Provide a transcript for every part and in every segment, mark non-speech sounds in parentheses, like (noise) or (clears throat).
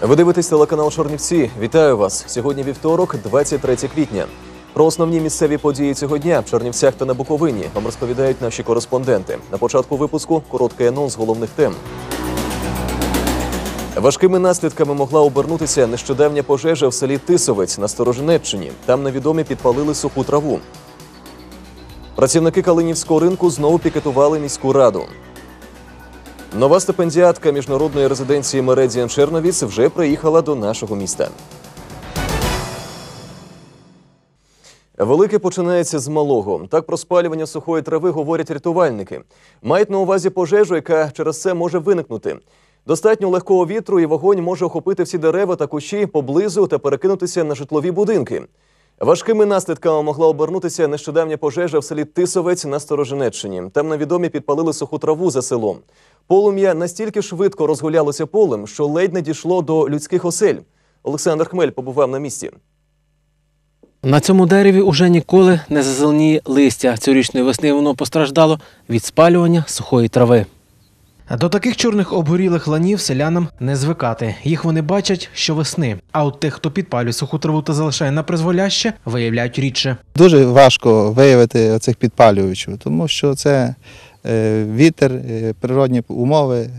Ви дивитесь телеканал Чорнівці. Вітаю вас. Сьогодні вівторок, 23 квітня. Про основні місцеві події цього дня в Чернівцях та на Буковині вам розповідають наші кореспонденти. На початку випуску короткий анонс головних тем. Важкими наслідками могла обернутися нещодавня пожежа в селі Тисовець на Сторожинеччині. Там невідомі підпалили суху траву. Працівники Калинівського ринку знову пікетували міську раду. Нова стипендіатка міжнародної резиденції Мередіан Черновіц вже приїхала до нашого міста. Велике починається з малого. Так про спалювання сухої трави говорять рятувальники. Мають на увазі пожежу, яка через це може виникнути. Достатньо легкого вітру і вогонь може охопити всі дерева та кущі поблизу та перекинутися на житлові будинки. Важкими наслідками могла обернутися нещодавня пожежа в селі Тисовець на Сторожинеччині. Там невідомі підпалили суху траву за селом. Полум'я настільки швидко розгулялося полем, що ледь не дійшло до людських осель. Олександр Хмель побував на місці. На цьому дереві уже ніколи не зазеленіє листя. Цьогорічної весни воно постраждало від спалювання сухої трави. До таких чорних обгорілих ланів селянам не звикати. Їх вони бачать щовесни. А от тих, хто підпалює суху траву та залишає на призволяще, виявляють рідше. Дуже важко виявити оцих підпалювачів, тому що це е, вітер, е, природні умови,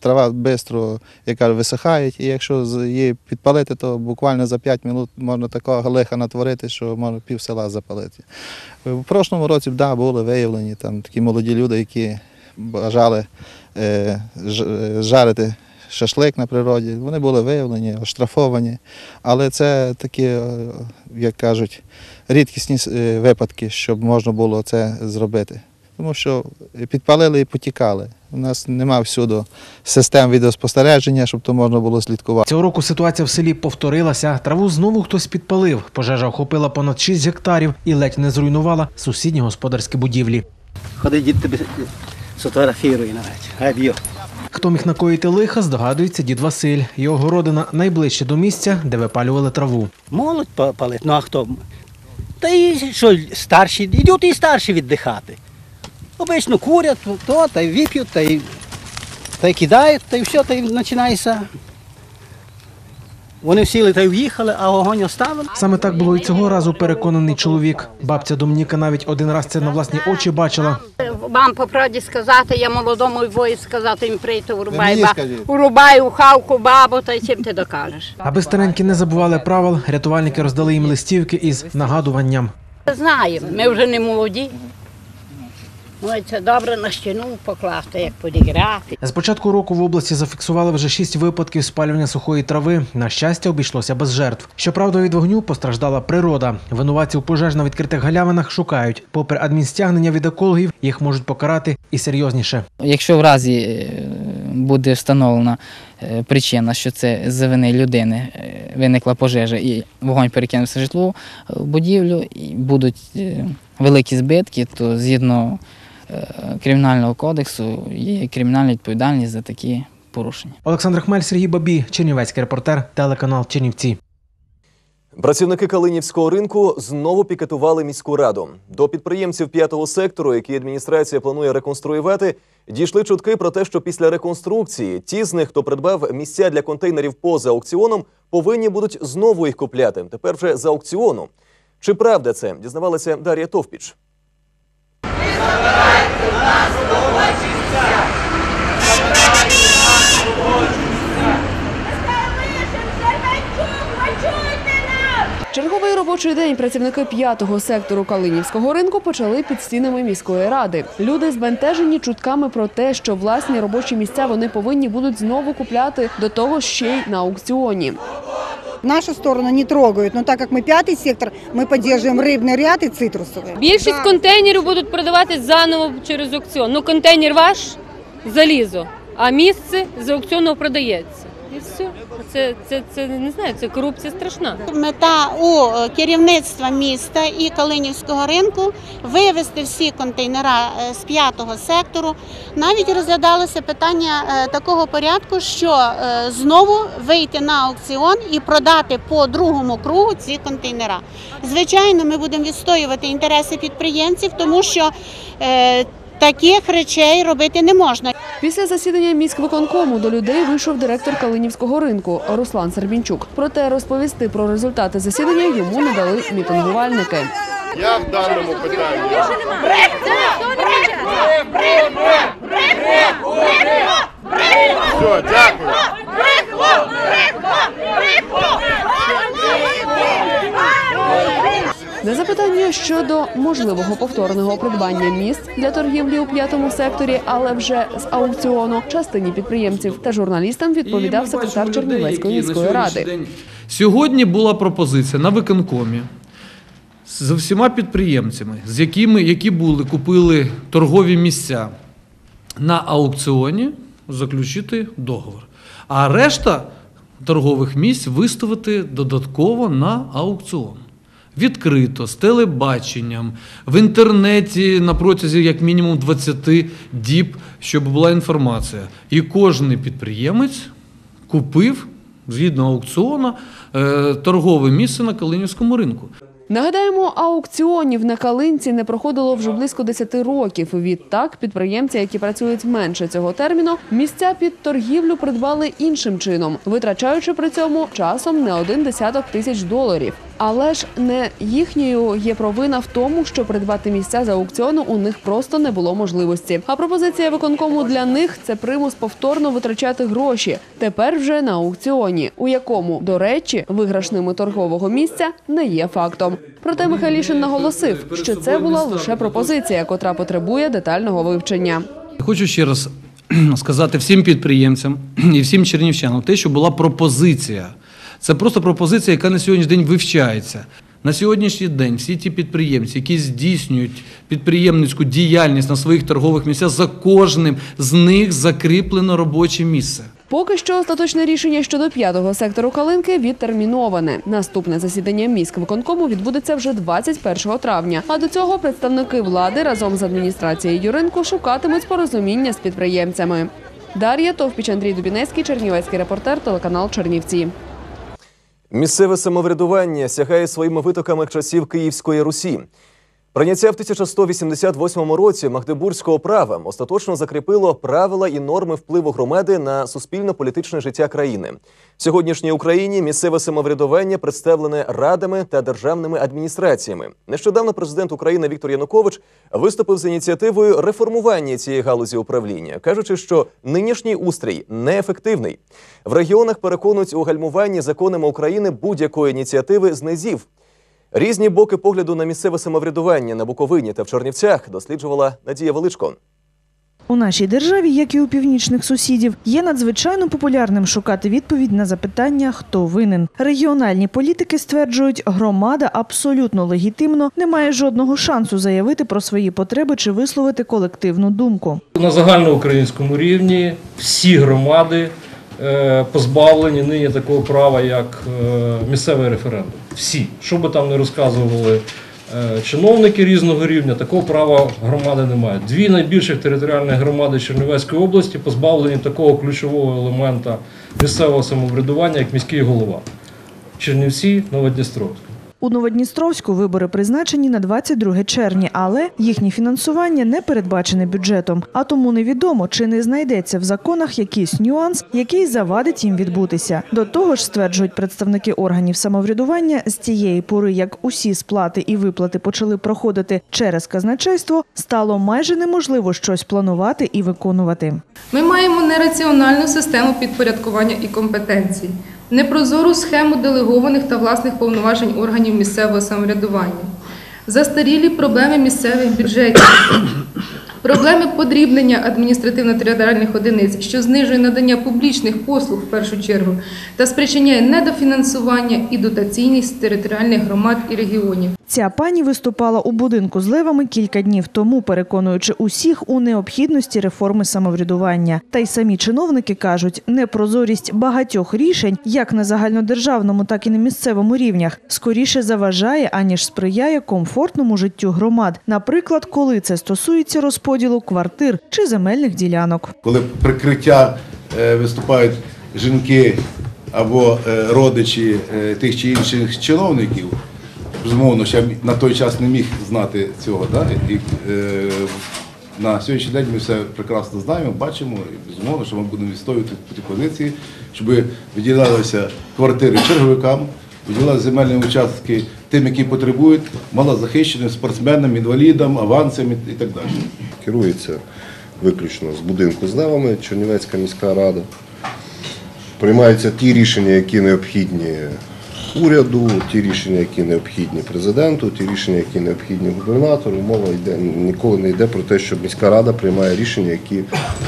трава швидко яка висихає, і якщо її підпалити, то буквально за 5 минут можна такого лиха натворити, що можна пів села запалити. В прошлому році да, були виявлені там такі молоді люди, які бажали е, е, жарити шашлик на природі. Вони були виявлені, оштрафовані. Але це такі, е, як кажуть, рідкісні випадки, щоб можна було це зробити. Тому що підпалили і потікали. У нас немає всюди систем відеоспостереження, щоб то можна було слідкувати. Цього року ситуація в селі повторилася. Траву знову хтось підпалив. Пожежа охопила понад 6 гектарів і ледь не зруйнувала сусідні господарські будівлі. Ходи, дід тебе сфотографірує навіть. Гай б'ю. Хто міг накоїти лиха, здогадується дід Василь. Його городина найближче до місця, де випалювали траву. Молодь палить, ну а хто? Та і що старші, йдуть і старші віддихати. Обично курять, то, та й вип'ють, та й, та й кидають, та й все, та й починається. Вони сіли та й в'їхали, а огонь оставили. Саме так було і цього разу переконаний чоловік. Бабця Домніка навіть один раз це на власні очі бачила. Вам по правді сказати, я молодому вою сказати їм прийти, урубай, ба, урубай у хавку бабу, та й чим ти докажеш. Аби старенькі не забували правил, рятувальники роздали їм листівки із нагадуванням. Знаємо, ми вже не молоді. Ну, це добре на стіну покласти, як подіграти. З початку року в області зафіксували вже шість випадків спалювання сухої трави. На щастя, обійшлося без жертв. Щоправда, від вогню постраждала природа. Винуватців пожеж на відкритих галявинах шукають. Попри адмінстягнення від екологів, їх можуть покарати і серйозніше. Якщо в разі е, буде встановлена е, причина, що це з вини людини е, виникла пожежа і вогонь перекинувся житло в будівлю, і будуть великі збитки, то згідно кримінального кодексу є кримінальна відповідальність за такі порушення. Олександр Хмель, Сергій Бабій, Чернівецький репортер, телеканал Чернівці. Працівники Калинівського ринку знову пікетували міську раду. До підприємців п'ятого сектору, які адміністрація планує реконструювати, дійшли чутки про те, що після реконструкції ті з них, хто придбав місця для контейнерів поза аукціоном, повинні будуть знову їх купляти. Тепер вже за аукціону. Чи правда це? Дізнавалася Дар'я Товпіч. Черговий робочий день працівники п'ятого сектору Калинівського ринку почали під стінами міської ради. Люди збентежені чутками про те, що власні робочі місця вони повинні будуть знову купляти до того ще й на аукціоні. Нашу сторону не трогают, но так как мы пятый сектор, мы поддерживаем рыбный ряд и цитрусовый. Більшість Да. контейнерів будуть продавати заново через аукціон. Ну, контейнер ваш залізо, а місце з аукціону продається. І все. Це, це, це не знаю, це корупція страшна. Мета у е, керівництва міста і Калинівського ринку вивести всі контейнера е, з п'ятого сектору. Навіть розглядалося питання е, такого порядку, що знову вийти на аукціон і продати по другому кругу ці контейнера. Звичайно, ми будемо відстоювати інтереси підприємців, тому що Таких речей робити не можна. Після засідання міськвиконкому до людей вийшов директор Калинівського ринку Руслан Сербінчук. Проте розповісти про результати засідання йому не дали мітингувальники. Я в даному питанні. Все, дякую. На запитання щодо можливого повторного придбання місць для торгівлі у п'ятому секторі, але вже з аукціону, частині підприємців та журналістам відповідав секретар Чернівецької міської ради. Сьогодні була пропозиція на виконкомі з всіма підприємцями, з якими які були, купили торгові місця на аукціоні, заключити договор. А решта торгових місць виставити додатково на аукціон. Відкрито, з телебаченням, в інтернеті на протязі як мінімум 20 діб, щоб була інформація. І кожен підприємець купив згідно аукціону е, торгове місце на Калинівському ринку. Нагадаємо, аукціонів на Калинці не проходило вже близько 10 років. Відтак, підприємці, які працюють менше цього терміну, місця під торгівлю придбали іншим чином, витрачаючи при цьому часом не один десяток тисяч доларів. Але ж не їхньою є провина в тому, що придбати місця за аукціону у них просто не було можливості. А пропозиція виконкому для них це примус повторно витрачати гроші. Тепер вже на аукціоні, у якому, до речі, виграшними торгового місця не є фактом. Проте Михайлішин наголосив, що це була лише пропозиція, котра потребує детального вивчення. Хочу ще раз (clears throat) сказати всім підприємцям і всім чернівчанам те, що була пропозиція. Це просто пропозиція, яка на сьогоднішній день вивчається. На сьогоднішній день всі ті підприємці, які здійснюють підприємницьку діяльність на своїх торгових місцях, за кожним з них закріплено робоче місце. Поки що остаточне рішення щодо п'ятого сектору Калинки відтерміноване. Наступне засідання міськвиконкому відбудеться вже 21 травня. А до цього представники влади разом з адміністрацією ринку шукатимуть порозуміння з підприємцями. Дар'я Товпіч, Андрій Дубінецький, Чернівецький репортер, телеканал Чернівці. Місцеве самоврядування сягає своїми витоками часів Київської Русі. Прийняття в 1188 році Магдебурзького права остаточно закріпило правила і норми впливу громади на суспільно-політичне життя країни. В сьогоднішній Україні місцеве самоврядування представлене радами та державними адміністраціями. Нещодавно президент України Віктор Янукович виступив з ініціативою реформування цієї галузі управління, кажучи, що нинішній устрій неефективний. В регіонах переконують у гальмуванні законами України будь-якої ініціативи з низів. Різні боки погляду на місцеве самоврядування на Буковині та в Чернівцях досліджувала Надія Величко. У нашій державі, як і у північних сусідів, є надзвичайно популярним шукати відповідь на запитання, хто винен. Регіональні політики стверджують, громада абсолютно легітимно не має жодного шансу заявити про свої потреби чи висловити колективну думку. На загальноукраїнському рівні всі громади позбавлені нині такого права, як е, місцевий референдум. Всі, що би там не розказували е, чиновники різного рівня, такого права громади немає. Дві найбільших територіальних громади Чернівецької області позбавлені такого ключового елемента місцевого самоврядування, як міський голова. Чернівці, Новодністровськ. У Новодністровську вибори призначені на 22 червня, але їхнє фінансування не передбачене бюджетом. А тому невідомо, чи не знайдеться в законах якийсь нюанс, який завадить їм відбутися. До того ж, стверджують представники органів самоврядування, з тієї пори, як усі сплати і виплати почали проходити через казначейство, стало майже неможливо щось планувати і виконувати. Ми маємо нераціональну систему підпорядкування і компетенцій, непрозору схему делегованих та власних повноважень органів місцевого самоврядування, застарілі проблеми місцевих бюджетів, проблеми подрібнення адміністративно-територіальних одиниць, що знижує надання публічних послуг в першу чергу та спричиняє недофінансування і дотаційність територіальних громад і регіонів. Ця пані виступала у будинку з левами кілька днів тому, переконуючи усіх у необхідності реформи самоврядування. Та й самі чиновники кажуть, непрозорість багатьох рішень, як на загальнодержавному, так і на місцевому рівнях, скоріше заважає аніж сприяє комфортному життю громад. Наприклад, коли це стосується розподілу квартир чи земельних ділянок. Коли прикриття е, виступають жінки або е, родичі е, тих чи інших чиновників, безумовно, ще на той час не міг знати цього. Да? І, на сьогоднішній день ми все прекрасно знаємо, бачимо і безумовно, що ми будемо відстоювати ті позиції, щоб виділялися квартири черговикам, виділялися земельні участки тим, які потребують, малозахищеним спортсменам, інвалідам, авансам і так далі. керується виключно з будинку з левами, Чернівецька міська рада. Приймаються ті рішення, які необхідні уряду, ті рішення, які необхідні президенту, ті рішення, які необхідні губернатору. Мова йде ніколи не йде про те, що міська рада приймає рішення, які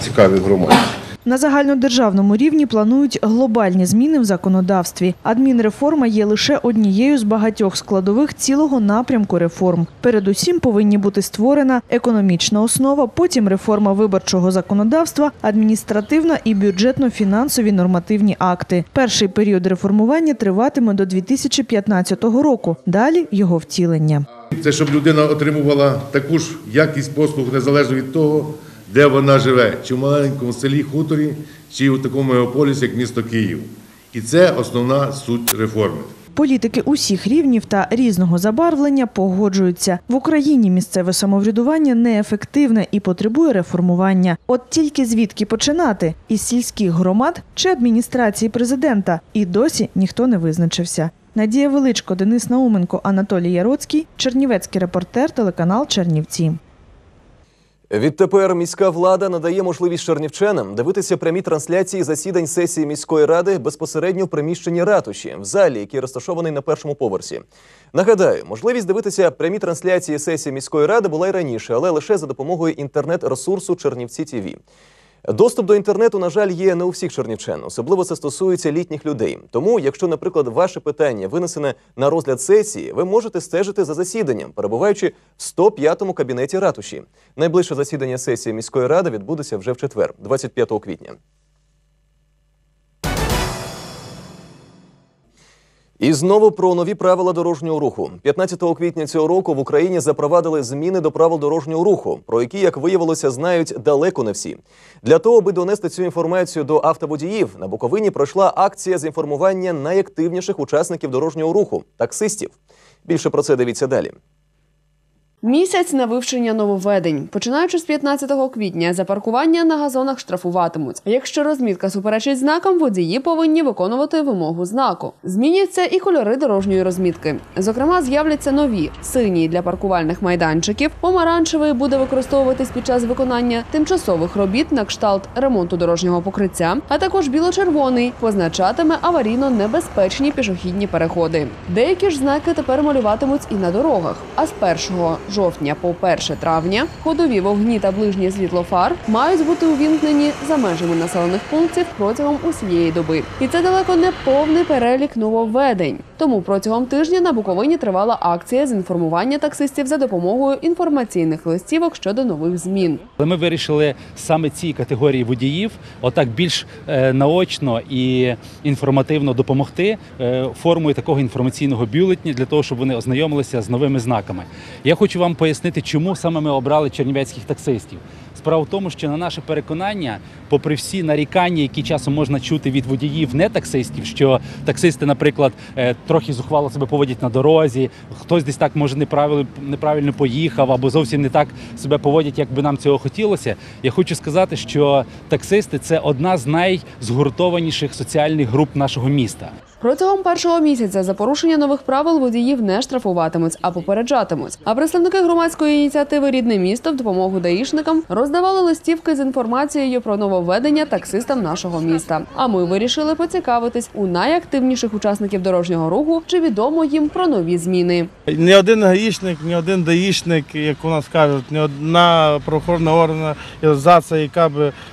цікаві громаді. На загальнодержавному рівні планують глобальні зміни в законодавстві. Адмінреформа є лише однією з багатьох складових цілого напрямку реформ. Передусім повинні бути створена економічна основа, потім реформа виборчого законодавства, адміністративна і бюджетно-фінансові нормативні акти. Перший період реформування триватиме до 2015 року. Далі його втілення. Це щоб людина отримувала таку ж якість послуг незалежно від того, де вона живе, чи в маленькому селі, хуторі, чи в такому мегаполісі, як місто Київ. І це основна суть реформи. Політики усіх рівнів та різного забарвлення погоджуються. В Україні місцеве самоврядування неефективне і потребує реформування. От тільки звідки починати із сільських громад чи адміністрації президента, і досі ніхто не визначився. Надія Величко, Денис Науменко, Анатолій Яроцький, Чернівецький репортер, телеканал Чернівці. Відтепер міська влада надає можливість чернівчанам дивитися прямі трансляції засідань сесії міської ради безпосередньо в приміщенні ратуші в залі, який розташований на першому поверсі. Нагадаю, можливість дивитися прямі трансляції сесії міської ради була й раніше, але лише за допомогою інтернет-ресурсу Чернівці ТІВІ. Доступ до інтернету, на жаль, є не у всіх чернівчан. Особливо це стосується літніх людей. Тому, якщо, наприклад, ваше питання винесене на розгляд сесії, ви можете стежити за засіданням, перебуваючи в 105-му кабінеті ратуші. Найближче засідання сесії міської ради відбудеться вже в четвер, 25 квітня. І знову про нові правила дорожнього руху. 15 квітня цього року в Україні запровадили зміни до правил дорожнього руху, про які, як виявилося, знають далеко не всі. Для того, аби донести цю інформацію до автоводіїв, на Буковині пройшла акція з інформування найактивніших учасників дорожнього руху таксистів. Більше про це дивіться далі. Місяць на вивчення нововведень. Починаючи з 15 квітня, за паркування на газонах штрафуватимуть. Якщо розмітка суперечить знакам, водії повинні виконувати вимогу знаку. Зміняться і кольори дорожньої розмітки. Зокрема, з'являться нові синій для паркувальних майданчиків, помаранчевий буде використовуватись під час виконання тимчасових робіт на кшталт ремонту дорожнього покриття, а також біло-червоний позначатиме аварійно небезпечні пішохідні переходи. Деякі ж знаки тепер малюватимуть і на дорогах. А з 1 жовтня по 1 травня ходові вогні та ближнє світло фар мають бути увімкнені за межами населених пунктів протягом усієї доби. І це далеко не повний перелік нововведень. Тому протягом тижня на Буковині тривала акція з інформування таксистів за допомогою інформаційних листівок щодо нових змін. Ми вирішили саме цій категорії водіїв отак більш е, наочно і інформативно допомогти е, формою такого інформаційного бюлетня для того, щоб вони ознайомилися з новими знаками. Я хочу вам пояснити, чому саме ми обрали чернівецьких таксистів. Справа в тому, що на наше переконання, попри всі нарікання, які часом можна чути від водіїв не таксистів, що таксисти, наприклад, е, трохи зухвало себе поводять на дорозі, хтось десь так може неправильно, неправильно поїхав або зовсім не так себе поводять, як би нам цього хотілося. Я хочу сказати, що таксисти це одна з найзгуртованіших соціальних груп нашого міста. Протягом першого місяця за порушення нових правил водіїв не штрафуватимуть, а попереджатимуть. А представники громадської ініціативи Рідне місто в допомогу даїшникам роздавали листівки з інформацією про нововведення таксистам нашого міста. А ми вирішили поцікавитись у найактивніших учасників дорожнього руху, чи відомо їм про нові зміни. Ні один гаїшник, ні один даїшник, як у нас кажуть, ні одна правоохоронна організація, яка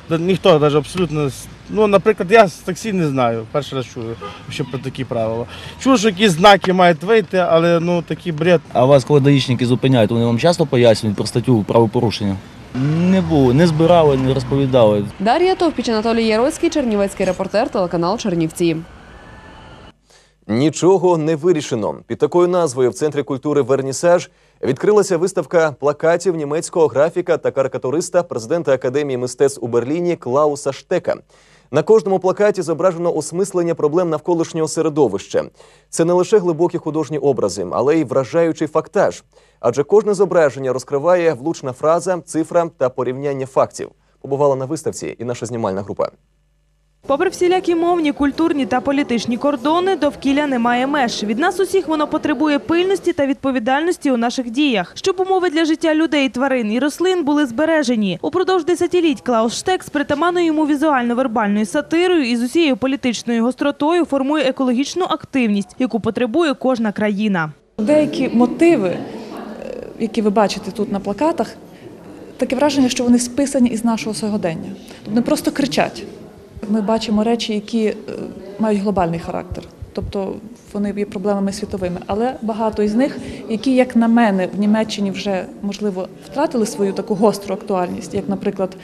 да ніхто навіть абсолютно. Ну, наприклад, я з таксі не знаю. Перший раз чую що про такі правила. Чую, що якісь знаки мають вийти, але ну такий бред. А вас, коли даїшники зупиняють, вони вам часто пояснюють про статтю правопорушення? Не було, не збирали, не розповідали. Дар'я Товпіч, Анатолій Яроцький, Чернівецький репортер, телеканал Чернівці. Нічого не вирішено. Під такою назвою в центрі культури Вернісаж відкрилася виставка плакатів німецького графіка та карикатуриста, президента Академії мистецтв у Берліні Клауса Штека. На кожному плакаті зображено осмислення проблем навколишнього середовища. Це не лише глибокі художні образи, але й вражаючий фактаж. Адже кожне зображення розкриває влучна фраза, цифра та порівняння фактів. Побувала на виставці і наша знімальна група. Попри всілякі мовні, культурні та політичні кордони, довкілля не має меж. Від нас усіх воно потребує пильності та відповідальності у наших діях, щоб умови для життя людей, тварин і рослин були збережені. Упродовж десятиліть Клаус Штек з притаманною йому візуально-вербальною сатирою і з усією політичною гостротою формує екологічну активність, яку потребує кожна країна. Деякі мотиви, е, які ви бачите тут на плакатах, таке враження, що вони списані із нашого сьогодення. Не просто кричать. Ми бачимо речі, які е, мають глобальний характер. Тобто вони є проблемами світовими, але багато із них, які, як на мене, в Німеччині вже можливо втратили свою таку гостру актуальність, як, наприклад,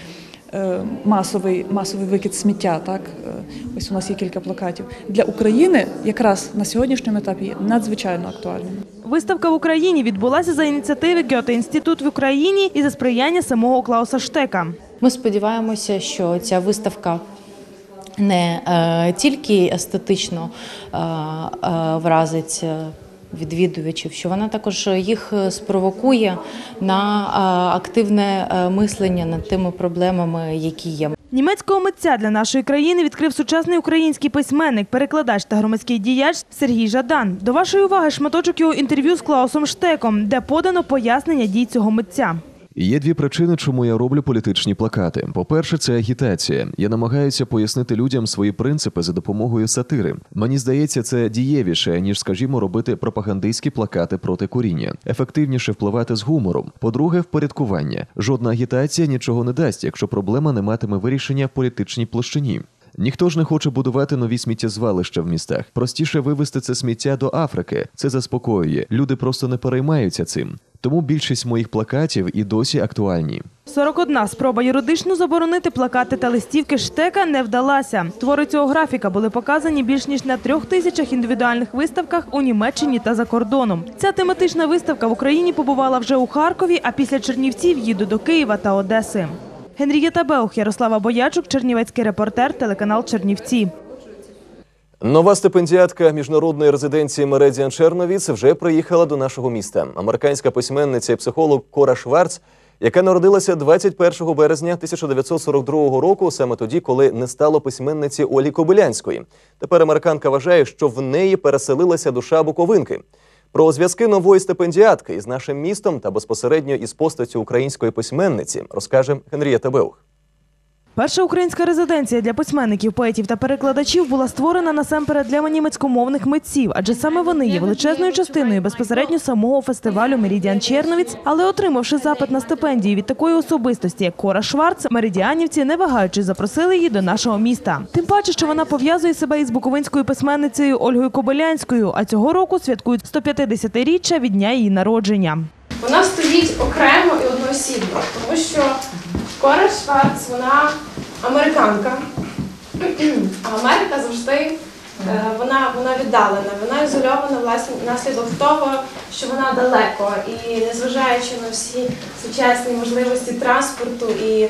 е, масовий, масовий викид сміття. Так Е, ось у нас є кілька плакатів для України, якраз на сьогоднішньому етапі є надзвичайно актуальними. Виставка в Україні відбулася за ініціативи Гьоте інститут в Україні і за сприяння самого Клауса Штека. Ми сподіваємося, що ця виставка не е, тільки естетично е, е, вразить відвідувачів, що вона також їх спровокує на активне мислення над тими проблемами, які є. Німецького митця для нашої країни відкрив сучасний український письменник, перекладач та громадський діяч Сергій Жадан. До вашої уваги шматочок його інтерв'ю з Клаусом Штеком, де подано пояснення дій цього митця. Є дві причини, чому я роблю політичні плакати. По-перше, це агітація. Я намагаюся пояснити людям свої принципи за допомогою сатири. Мені здається, це дієвіше ніж, скажімо, робити пропагандистські плакати проти куріння. Ефективніше впливати з гумором. По-друге, впорядкування. Жодна агітація нічого не дасть, якщо проблема не матиме вирішення в політичній площині. Ніхто ж не хоче будувати нові сміттєзвалища в містах. Простіше вивезти це сміття до Африки. Це заспокоює. Люди просто не переймаються цим. Тому більшість моїх плакатів і досі актуальні. 41 спроба юридично заборонити плакати та листівки Штека не вдалася. Твори цього графіка були показані більш ніж на трьох тисячах індивідуальних виставках у Німеччині та за кордоном. Ця тематична виставка в Україні побувала вже у Харкові, а після Чернівців їду до Києва та Одеси. Генрієта Беух, Ярослава Боячук, Чернівецький репортер, телеканал Чернівці. Нова стипендіатка міжнародної резиденції Мередіан Черновіц вже приїхала до нашого міста. Американська письменниця і психолог Кора Шварц, яка народилася 21 березня 1942 року, саме тоді, коли не стало письменниці Олі Кобилянської. Тепер американка вважає, що в неї переселилася душа Буковинки. Про зв'язки нової стипендіатки із нашим містом та безпосередньо із постаттю української письменниці розкаже Генрієта Беух. Перша українська резиденція для письменників, поетів та перекладачів була створена насамперед для німецькомовних митців, адже саме вони є величезною частиною безпосередньо самого фестивалю Меридіан Черновіц. Але отримавши запит на стипендію від такої особистості, як Кора Шварц, меридіанівці, не вагаючись, запросили її до нашого міста. Тим паче, що вона пов'язує себе із буковинською письменницею Ольгою Кобилянською, а цього року святкують 150-річчя від дня її народження. Вона стоїть окремо і одноосібно, тому що Кора Шварц, вона американка, а Америка завжди е, вона, вона віддалена, вона ізольована внаслідок того, що вона далеко. І незважаючи на всі сучасні можливості транспорту і е,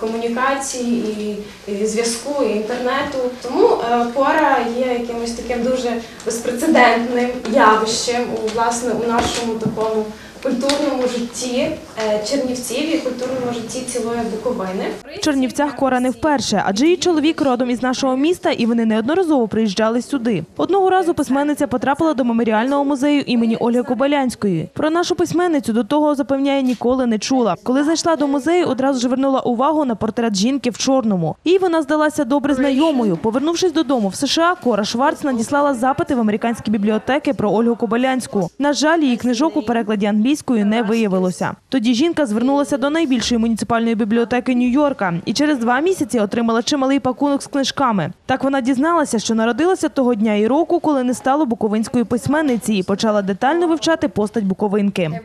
комунікації, і, і зв'язку, і інтернету. Тому е, Кора є якимось таким дуже безпрецедентним явищем у власне у нашому такому культурному житті е, Чернівців і культурному житті цілої Буковини. В Чернівцях Кора не вперше, адже її чоловік родом із нашого міста, і вони неодноразово приїжджали сюди. Одного разу письменниця потрапила до меморіального музею імені Ольги Кобилянської. Про нашу письменницю до того запевняє ніколи не чула. Коли зайшла до музею, одразу ж звернула увагу на портрет жінки в чорному. Їй вона здалася добре знайомою. Повернувшись додому в США, Кора Шварц надіслала запити в американські бібліотеки про Ольгу Кобилянську. На жаль, її книжок у перекладі англійською не виявилося. Тоді жінка звернулася до найбільшої муніципальної бібліотеки Нью-Йорка і через два місяці отримала чималий пакунок з книжками. Так вона дізналася, що народилася того дня і року, коли не стало буковинської письменниці, і почала детально вивчати постать Буковинки.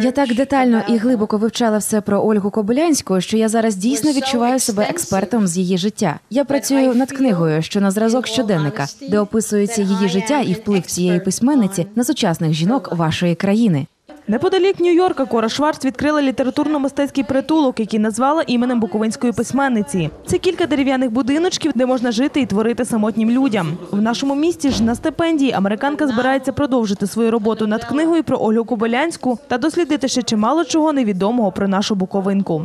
Я так детально і глибоко вивчала все про Ольгу Кобилянську, що я зараз дійсно відчуваю себе експертом з її життя. Я працюю над книгою, що на зразок щоденника, де описується її життя і вплив цієї письменниці на сучасних жінок вашої країни. Неподалік Нью-Йорка Кора Шварц відкрила літературно-мистецький притулок, який назвала іменем буковинської письменниці. Це кілька дерев'яних будиночків, де можна жити і творити самотнім людям. В нашому місті ж на стипендії американка збирається продовжити свою роботу над книгою про Ольгу Кобилянську та дослідити ще чимало чого невідомого про нашу буковинку.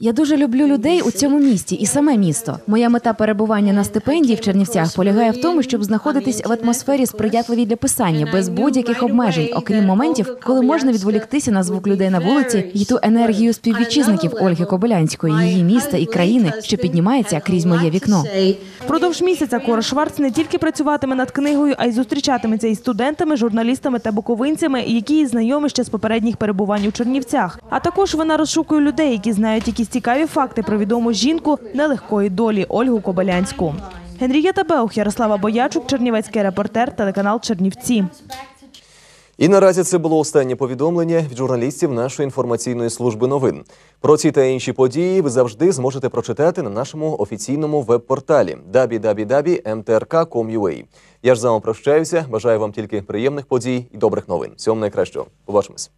Я дуже люблю людей у цьому місті і саме місто. Моя мета перебування на стипендії в Чернівцях полягає в тому, щоб знаходитись в атмосфері сприятливій для писання без будь-яких обмежень, окрім моментів, коли можна відволіктися на звук людей на вулиці і ту енергію співвітчизників Ольги Кобилянської, її міста і країни, що піднімається крізь моє вікно. Впродовж місяця Кора Шварц не тільки працюватиме над книгою, а й зустрічатиметься із студентами, журналістами та буковинцями, які її знайомі ще з попередніх перебувань у Чернівцях. А також вона розшукує людей, які знають якісь цікаві факти про відому жінку нелегкої долі Ольгу Кобилянську. Генрієта Беух, Ярослава Боячук, Чернівецький репортер, телеканал Чернівці. І наразі це було останнє повідомлення від журналістів нашої інформаційної служби новин. Про ці та інші події ви завжди зможете прочитати на нашому офіційному веб-порталі www.mtrk.com.ua. Я ж з вами прощаюся. Бажаю вам тільки приємних подій і добрих новин. Всього найкращого. Побачимось.